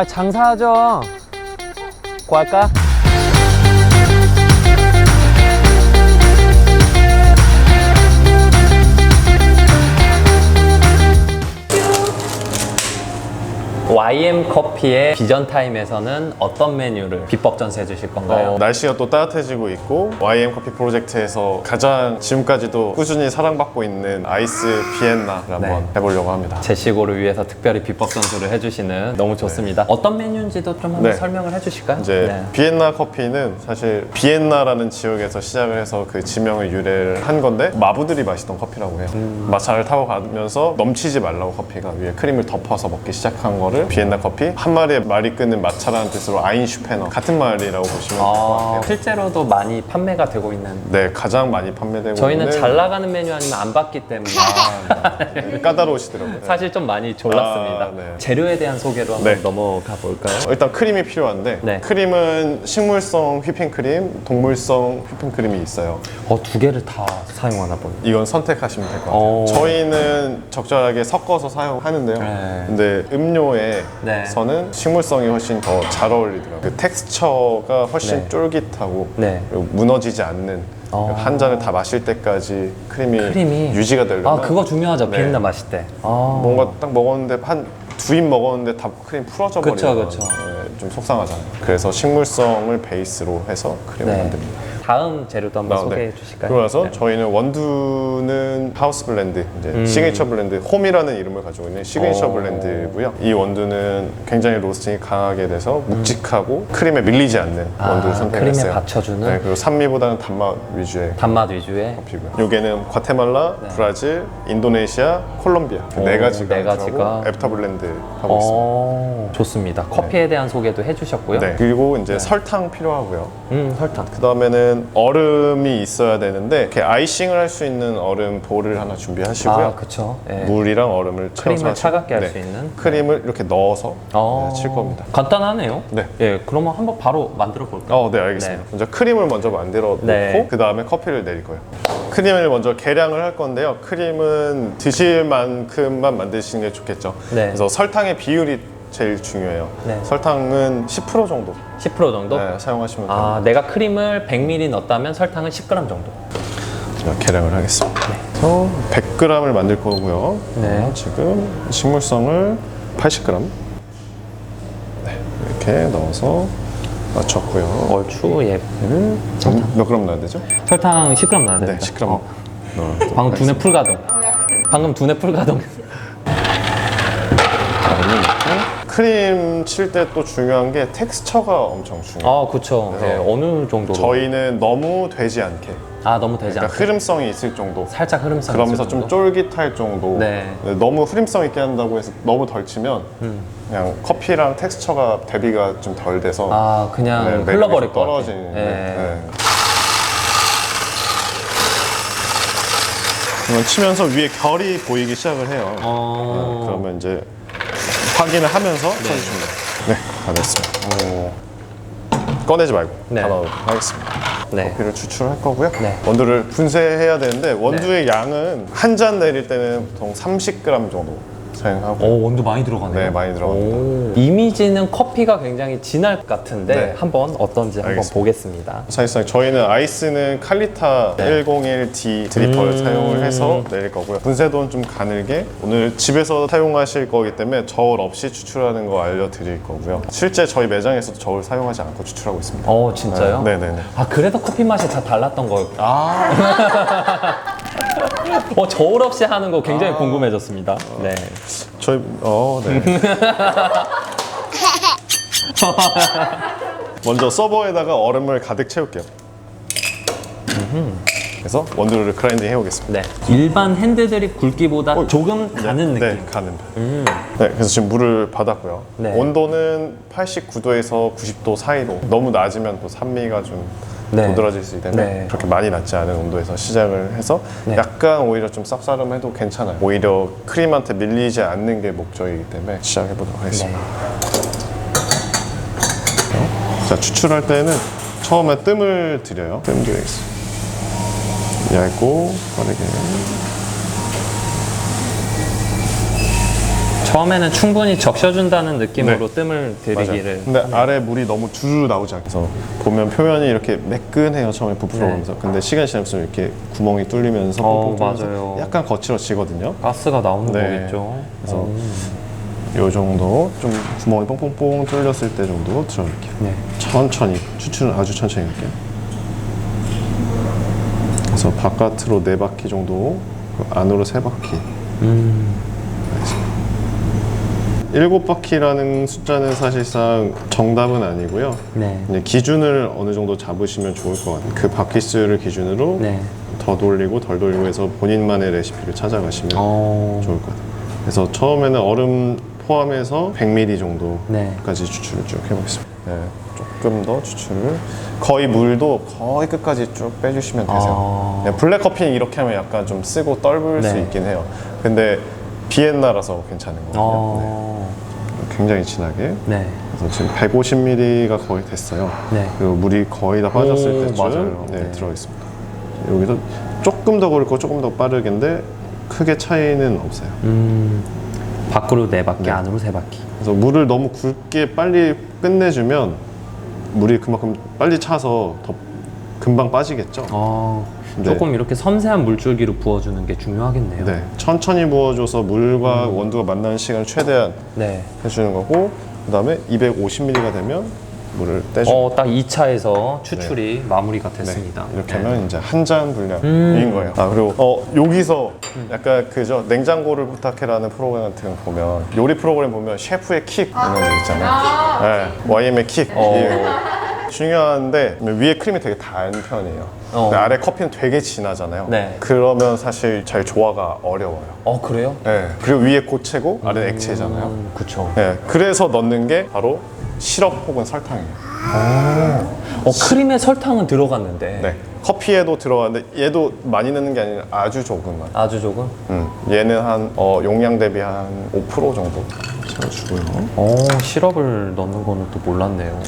아 장사하죠. 구할까? YM 커피의 비전 타임에서는 어떤 메뉴를 비법 전수해 주실 건가요? 어, 날씨가 또 따뜻해지고 있고 YM 커피 프로젝트에서 가장 지금까지도 꾸준히 사랑받고 있는 아이스 비엔나를 한번 네. 해보려고 합니다. 제시고를 위해서 특별히 비법 전수를 해주시는 너무 좋습니다. 어떤 메뉴인지도 좀 한번 네. 설명을 해주실까요? 이제 네. 비엔나 커피는 사실 비엔나라는 지역에서 시작을 해서 그 지명을 유래를 한 건데 마부들이 마시던 커피라고 해요. 음. 마차를 타고 가면서 넘치지 말라고 커피가 위에 크림을 덮어서 먹기 시작한 거를 비엔나 커피 한 마리의 말이 끄는 마차라는 뜻으로 아인슈페너 같은 말이라고 보시면 될 것 아, 같아요. 실제로도 많이 판매가 되고 있는. 네, 가장 많이 판매되고 저희는 있는 잘 나가는 메뉴 아니면 안 받기 때문에 네, 까다로우시더라고요. 사실 좀 많이 졸랐습니다. 아, 네. 재료에 대한 소개로 한번 네. 넘어가 볼까요? 어, 일단 크림이 필요한데 네. 크림은 식물성 휘핑크림, 동물성 휘핑크림이 있어요. 어, 두 개를 다 사용하나 보네. 이건 선택하시면 될 것 같아요. 오. 저희는 적절하게 섞어서 사용하는데요. 네. 근데 음료에 서는 네. 식물성이 훨씬 더 잘 어울리더라고요. 그 텍스처가 훨씬 네. 쫄깃하고 네. 그리고 무너지지 않는 어. 한 잔을 다 마실 때까지 크림이, 크림이 유지가 되려면 아, 그거 중요하죠. 네. 비엔나 마실 때. 아. 뭔가 딱 먹었는데 한 두 입 먹었는데 다 크림 풀어져 그쵸, 버리면 그쵸. 네, 좀 속상하잖아요. 그래서 식물성을 베이스로 해서 크림을 네. 만듭니다. 다음 재료도 한번 아, 네. 소개해 주실까요? 그러고 나서 네. 저희는 원두는 하우스 블렌드, 이제 음. 시그니처 블렌드, 홈이라는 이름을 가지고 있는 시그니처 오. 블렌드고요. 이 원두는 굉장히 로스팅이 강하게 돼서 묵직하고 크림에 밀리지 않는 아, 원두를 선택했어요. 크림에 받쳐주는? 네, 그리고 산미보다는 단맛 위주의 단맛 위주의 커피고요. 요게는 과테말라, 브라질, 인도네시아, 콜롬비아 그네 오, 가지가 네 가지가. 애프터 블렌드 하고 있습니다. 어, 좋습니다. 커피에 대한 소개도 해주셨고요. 네. 그리고 이제 설탕 필요하고요. 음, 설탕. 그 다음에는 얼음이 있어야 되는데 이렇게 아이싱을 할 수 있는 얼음 볼을 하나 준비하시고요. 아, 그쵸. 예. 물이랑 얼음을 채워서 크림을 차갑게 할 네. 수 있는. 크림을 이렇게 넣어서 어, 네, 칠 겁니다. 간단하네요. 네. 예, 그러면 한번 바로 만들어 볼까요? 어, 네, 알겠습니다. 네. 먼저 크림을 먼저 만들어 놓고 네. 그 다음에 커피를 내릴 거예요. 크림을 먼저 계량을 할 건데요. 크림은 드실 만큼만 만드시는 게 좋겠죠. 네. 그래서 설탕의 비율이 제일 중요해요. 네. 설탕은 10% 정도 10% 정도? 네, 사용하시면 됩니다. 아, 내가 크림을 100ml 넣었다면 설탕은 10g 정도. 제가 계량을 하겠습니다. 그래서 100g을 만들 거고요. 네. 지금 식물성을 80g 네, 이렇게 넣어서 맞췄고요. 얼추 예쁜 몇 그램 넣어야 되죠? 설탕 10g 넣어야 네, 됩니다. 10g 어, 넣어요. 방금 두뇌 풀가동. 방금 두뇌 풀가동. 크림 칠 때 또 중요한 게 텍스처가 엄청 중요해요. 아, 그쵸. 예, 어느 정도로? 저희는 너무 되지 않게 아, 너무 되지 그러니까 않게. 흐름성이 있을 정도 살짝 흐름성 그러면서 좀? 쫄깃할 정도 네. 네, 너무 흐름성 있게 한다고 해서 너무 덜 치면 음. 그냥 커피랑 텍스처가 대비가 좀 덜 돼서 아, 그냥 네, 매력이 흘러버릴 좀 것 같아요. 떨어지는 예. 네. 그러면 치면서 위에 결이 보이기 시작을 해요 어... 네, 그러면 이제 확인을 하면서 쳐주시면 돼요 네, 다 됐습니다 오. 꺼내지 말고 네. 다 넣도록 하겠습니다 네. 커피를 추출할 거고요. 네. 원두를 분쇄해야 되는데 원두의 양은 한 잔 내릴 때는 보통 30g 정도 사용하고 오, 원두 많이 들어가네요. 네, 많이 들어갑니다. 오. 이미지는 커피가 굉장히 진할 것 같은데 네. 한번 어떤지 한번 알겠습니다. 보겠습니다. 사실상 저희는 아이스는 칼리타 네. 101D 드리퍼를 음. 사용을 해서 내릴 거고요. 분쇄도는 좀 가늘게 오늘 집에서 사용하실 거기 때문에 저울 없이 추출하는 거 알려드릴 거고요. 실제 저희 매장에서도 저울 사용하지 않고 추출하고 있습니다. 어, 진짜요? 네, 네, 네. 아, 그래도 커피 맛이 다 달랐던 거예요. 아, 어, 저울 없이 하는 거 아. 굉장히 궁금해졌습니다. 네. 저희 어, 네. 먼저 서버에다가 얼음을 가득 채울게요. 그래서 원두를 그라인딩 해오겠습니다. 네. 일반 핸드드립 굵기보다 조금 가는 네, 느낌. 가는. 네, 그래서 지금 물을 받았고요. 네. 온도는 89도에서 90도 사이로. 너무 낮으면 또 산미가 좀 네. 도드라질 수 때문에 네. 그렇게 많이 낮지 않은 온도에서 시작을 해서 네. 약간 오히려 좀 쌉싸름해도 괜찮아요. 오히려 크림한테 밀리지 않는 게 목적이기 때문에 시작해 보도록 하겠습니다. 네. 자, 추출할 때는 처음에 뜸을 들여요. 뜸 들이겠습니다. 얇고 빠르게. 처음에는 충분히 적셔준다는 느낌으로 네. 뜸을 들이기를. 근데 아래 물이 너무 주르르 나오지 않아서 보면 표면이 이렇게 매끈해요 처음에 부풀어오면서 근데 시간 지나면서 이렇게 구멍이 뚫리면서 네. 어, 뽕뽕 뚫리면서 맞아요. 약간 거칠어지거든요 가스가 나오는 네. 거겠죠. 그래서 어. 요 정도 좀 구멍이 뽕뽕뽕 뚫렸을 때 정도 들어갈게요 네. 천천히 추출은 아주 천천히 할게요 그래서 바깥으로 네 바퀴 정도 그 안으로 세 바퀴 음. 일곱 바퀴라는 숫자는 사실상 정답은 아니고요 네. 이제 기준을 어느 정도 잡으시면 좋을 것 같아요 그 바퀴 수를 기준으로 네. 더 돌리고 덜 돌리고 해서 본인만의 레시피를 찾아가시면 어. 좋을 것 같아요 그래서 처음에는 얼음 포함해서 100ml 정도까지 네. 추출을 쭉 해보겠습니다 네, 조금 더 추출을 거의 물도 거의 끝까지 쭉 빼주시면 되세요 아. 네, 블랙 커피는 이렇게 하면 약간 좀 쓰고 떫을 수 네. 있긴 해요 근데 비엔나라서 괜찮은 거거든요 어. 네, 굉장히 진하게 네. 그래서 지금 150ml가 거의 됐어요 네. 그리고 물이 거의 다 빠졌을 오, 때쯤 맞아요. 네, 네. 들어 있습니다 여기서 조금 더 굵고 조금 더 빠르게인데 크게 차이는 없어요 음. 밖으로 네 바퀴, 네. 안으로 세 바퀴. 그래서 물을 너무 굵게 빨리 끝내주면 물이 그만큼 빨리 차서 더 금방 빠지겠죠 어. 네. 조금 이렇게 섬세한 물줄기로 부어주는 게 중요하겠네요. 네, 천천히 부어줘서 물과 원두가 만나는 시간을 최대한 네. 해주는 거고 그 다음에 250ml가 되면 물을 떼주고 어, 딱 2차에서 추출이 마무리가 됐습니다. 네, 이렇게 네. 하면 이제 한 잔 분량인 음. 거예요. 아 그리고 어 여기서 약간 그죠 냉장고를 부탁해라는 프로그램 같은 거 보면 요리 프로그램 보면 셰프의 킥 이런 거 있잖아요. 네, YM의 킥. 어. 중요한데 위에 크림이 되게 단 편이에요. 어. 근데 아래 커피는 되게 진하잖아요. 네. 그러면 사실 잘 조화가 어려워요. 어, 그래요? 네. 그리고 위에 고체고 아래 는 액체잖아요. 음, 그쵸. 네. 그래서 넣는 게 바로 시럽 혹은 설탕이에요. 어, 크림에 설탕은 들어갔는데. 네. 커피에도 들어가는데 얘도 많이 넣는 게 아니라 아주 조금만. 아주 조금? 음, 얘는 한 어, 용량 대비 한 5% 정도 채워주고요. 어, 시럽을 넣는 거는 또 몰랐네요.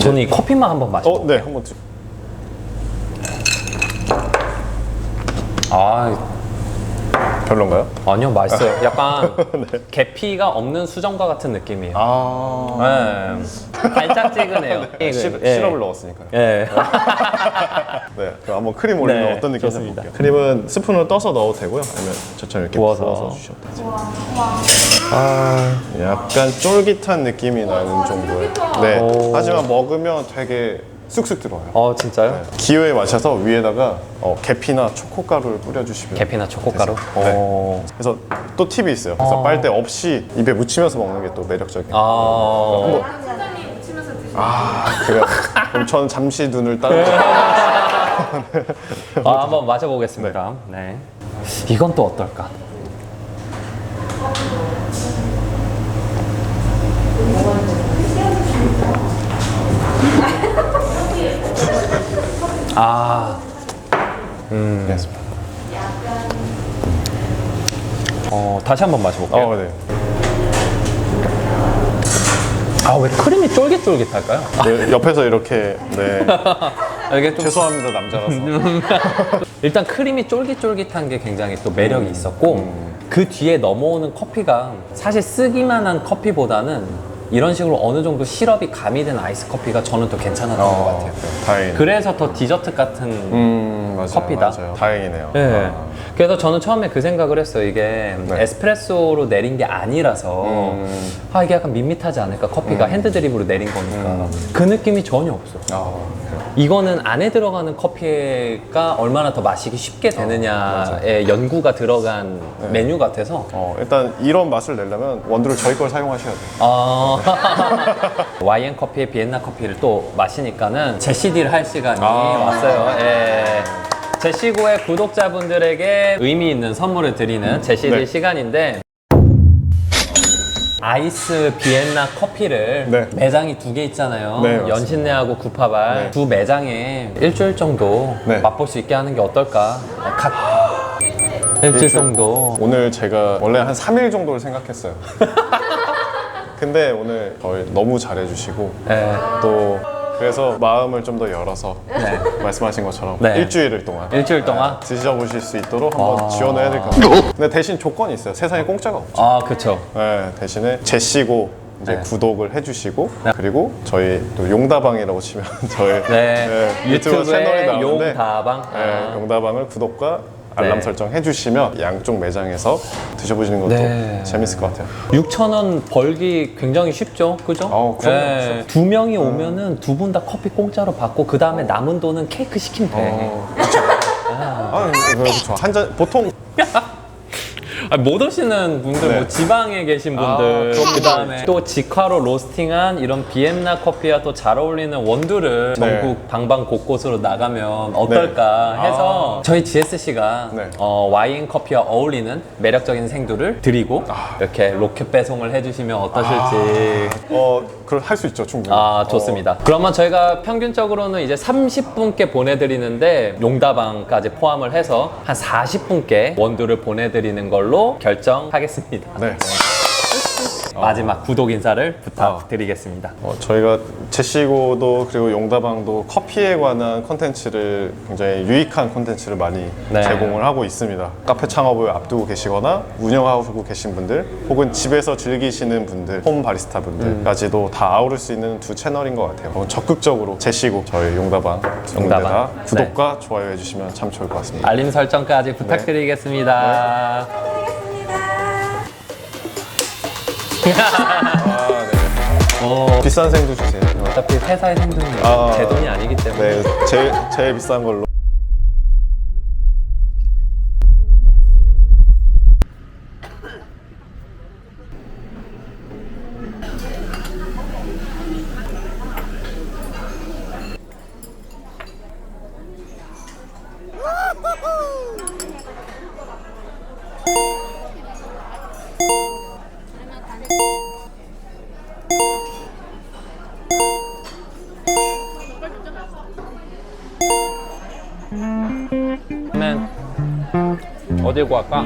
저는 이 커피만 한번 마셔. 어, 네, 한번 드. 아, 별론가요? 아니요, 맛있어요. 약간 계피가 없는 수정과 같은 느낌이에요. 네. 아, 네. 발짝지근해요. 시, 예. 시럽을 넣었으니까요. 예. 네, 그럼 한번 크림 올리면 네, 어떤 느낌인지 좋습니다. 볼게요. 크림은 스푼으로 떠서 넣어도 되고요. 아니면 저처럼 이렇게 부어서. 부어서, 주셔도 되죠. 아, 약간 쫄깃한 느낌이 나는 정도예요. 네, 오. 하지만 먹으면 되게 쑥쑥 들어와요. 어, 진짜요? 네. 기호에 맞춰서 위에다가 어, 계피나 초코가루를 뿌려주시면 계피나 초코가루? 네. 어. 그래서 또 팁이 있어요. 그래서 어. 빨대 없이 입에 묻히면서 먹는 게 또 매력적이에요. 아. 사장님 드시면 아, 그래요? 그럼 저는 잠시 눈을 따로 아, 한번 마셔보겠습니다. 네. 이건 또 어떨까? 아, 알겠습니다. 어, 다시 한번 마셔볼게요. 어, 네. 아, 왜 크림이 쫄깃쫄깃할까요? 네, 옆에서 이렇게 네 이게 좀 죄송합니다 남자라서 일단 크림이 쫄깃쫄깃한 게 굉장히 또 매력이 있었고 그 뒤에 넘어오는 커피가 사실 쓰기만 한 커피보다는 이런 식으로 어느 정도 시럽이 가미된 아이스 커피가 저는 더 괜찮았던 것 같아요. 다행이네요. 그래서 더 디저트 같은 음, 맞아요, 커피다. 맞아요. 다행이네요. 네. 아. 그래서 저는 처음에 그 생각을 했어요. 이게 네. 에스프레소로 내린 게 아니라서 음. 아 이게 약간 밋밋하지 않을까 커피가 핸드 드립으로 내린 거니까 그 느낌이 전혀 없어. 아, 그래요. 이거는 안에 들어가는 커피가 얼마나 더 마시기 쉽게 되느냐에 연구가 들어간 메뉴 같아서 어, 일단 이런 맛을 내려면 원두를 저희 걸 사용하셔야 돼요. 아 YN 커피의 비엔나 커피를 또 마시니까는 제시디를 할 시간이 아. 왔어요. 예. 제시고의 구독자분들에게 의미 있는 선물을 드리는 제시디 네. 시간인데 아이스 비엔나 커피를 네. 매장이 두 개 있잖아요. 네, 맞습니다. 연신내하고 구파발 네. 두 매장에 일주일 정도 네. 맛볼 수 있게 하는 게 어떨까? 각 일주일 정도. 오늘 제가 원래 한 3일 정도를 생각했어요. 근데 오늘 저희 너무 잘해주시고 예. 또 그래서 마음을 좀 더 열어서 네. 말씀하신 것처럼 네. 일주일을 동안 일주일 동안? 드셔보실 수 있도록 한번 아. 지원을 것 같아요. 근데 대신 조건이 있어요. 세상에 공짜가 없죠. 아, 그쵸. 네, 대신에 제시고 이제 네. 구독을 해주시고 네. 그리고 저희 또 용다방이라고 치면 저희 네. 유튜브 채널이 유튜브에 나오는데 용다방. 네, 아. 용다방을 구독과 알람 네. 설정 해주시면 양쪽 매장에서 드셔보시는 것도 네. 재밌을 것 같아요. 6천 원 벌기 굉장히 쉽죠, 그죠? 네. 어, 그럼요. 두 명이 오면은 두 분 다 커피 공짜로 받고 그 다음에 남은 돈은 케이크 시키면 돼. 어, 그쵸. 아, 그렇죠. 한잔 보통 아, 못 오시는 분들, 네. 뭐 지방에 계신 아, 분들, 그런 그 다음에 또 직화로 로스팅한 이런 비엔나 커피와 또 잘 어울리는 원두를 네. 전국 방방 곳곳으로 나가면 어떨까 네. 해서 저희 GSC가 네. 어, 와인 커피와 어울리는 매력적인 생두를 드리고 아. 이렇게 로켓 배송을 해주시면 어떠실지. 어, 그걸 할 수 있죠, 충분히. 아, 좋습니다. 그러면 저희가 평균적으로는 이제 30분께 보내드리는데 용다방까지 포함을 해서 한 40분께 원두를 보내드리는 걸로 결정하겠습니다. 어, 네. 마지막 구독 인사를 부탁드리겠습니다. 어, 저희가 제시고도 그리고 용다방도 커피에 관한 콘텐츠를 굉장히 유익한 콘텐츠를 많이 네. 제공을 하고 있습니다. 카페 창업을 앞두고 계시거나 운영하고 계신 분들 혹은 집에서 즐기시는 분들, 홈 바리스타 분들까지도 음. 다 아우를 수 있는 두 채널인 것 같아요. 어, 적극적으로 제시고 저희 용다방 용다방. 네. 구독과 좋아요 해주시면 참 좋을 것 같습니다. 알림 설정까지 부탁드리겠습니다. 아, 네. 어, 비싼 생도 주세요. 어차피 회사의 생존이 아. 제 돈이 아니기 때문에. 네, 제일, 제일 비싼 걸로. 그러면 어디로 갈까?